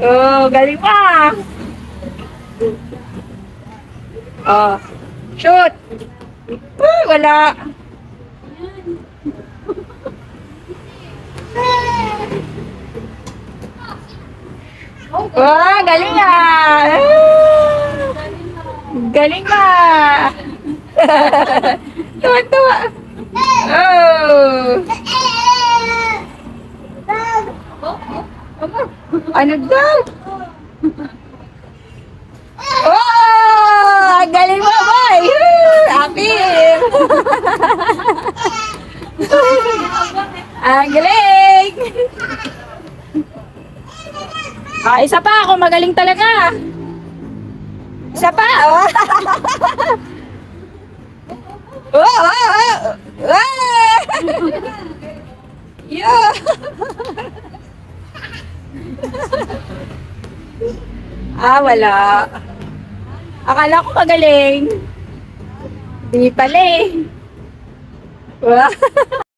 Oh, galing pa. Oh, shoot. Uy, wala. Wah, galing ah. Galing ka. Tuwa-tuwa. Oh. Ano daw? Oh! Ang Galing mo, boy! Apir! Ang galing! Ah, isa pa ako, magaling talaga. Isa pa, oh. Oh, oh, oh. Ah! Yo! Ah, wala. Akala ko magaling. Di pala eh. Wala.